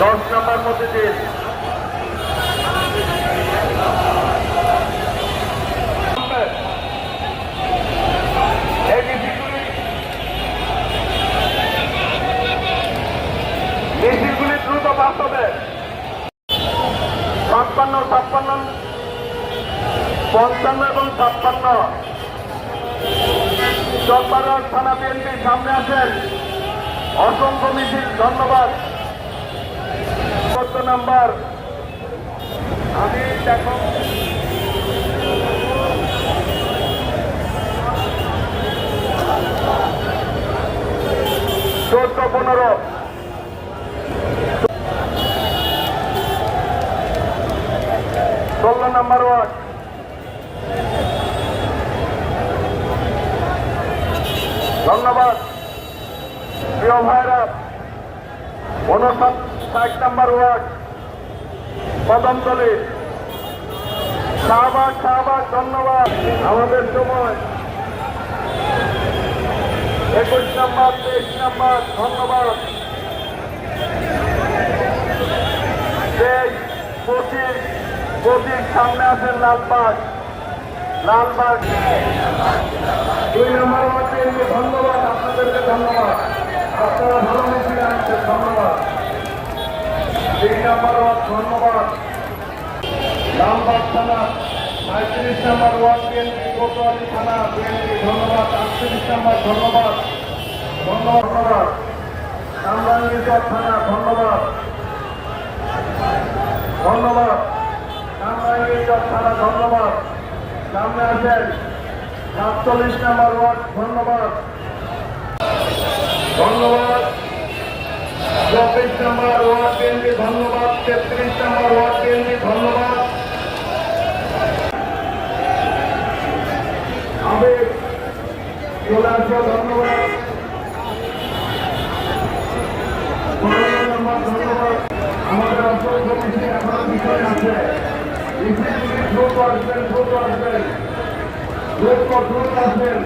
দশ নম্বর মসজিদ এই মিছিলগুলি দ্রুত পাস হবে ছাপ্পান্ন ছাপ্পান্ন, পঞ্চান্ন এবং ছাপ্পান্ন। চট্টগ্রাম থানা বিএনপি সামনে আছেন অসংখ্য মিছিল, ধন্যবাদ। কত নাম্বার। আমি দেখো। চোদ্দ পনেরো। ষোলো নাম্বার ওয়ার্ড। ধন্যবাদ। প্রিয় ভাইরা উনষাট ষাট নাম্বার ওয়ার্ড কদমতলি শাহবাগ শাহবাগ, ধন্যবাদ। আমাদের সময়। একুশ নাম্বার, তেইশ নাম্বার, ধন্যবাদ। তেইশ, পঁচিশ পঁচিশ, সামনে আছেন লালবাগ। লালবাগ দুই নম্বর ওয়ার্ডে ধন্যবাদ আপনাদেরকে ধন্যবাদ আপনারা ভালো মিছিল আনছেন ধন্যবাদ ওয়ার্ড ধন্যবাদ। রামবাগ থানা সাঁত্রিশ নম্বর ওয়ার্ড বিএনপি, কোতোয়ালি থানা, বিএনপি, ধন্যবাদ। আটত্রিশ নম্বর, ধন্যবাদ। ধন্যবাদ ধন্যবাদ। কামরাঙ্গীচর থানা, ধন্যবাদ। ধন্যবাদ। কামরাঙ্গীচর থানা, ধন্যবাদ। সামনে আছেন সাতচল্লিশ নম্বর ওয়ার্ড, ধন্যবাদ। ধন্যবাদ। চব্বিশ নম্বর ওয়ার্ড বিএনপি ধন্যবাদ, তেত্রিশ নম্বর ওয়ার্ড বিএনপি ধন্যবাদ। আবেগ চলে আসো ধন্যবাদ ধন্যবাদ। আমাদের অসংখ্য মিছিল এখনও বিষয় আছে। মিছিলগুলি আসবেন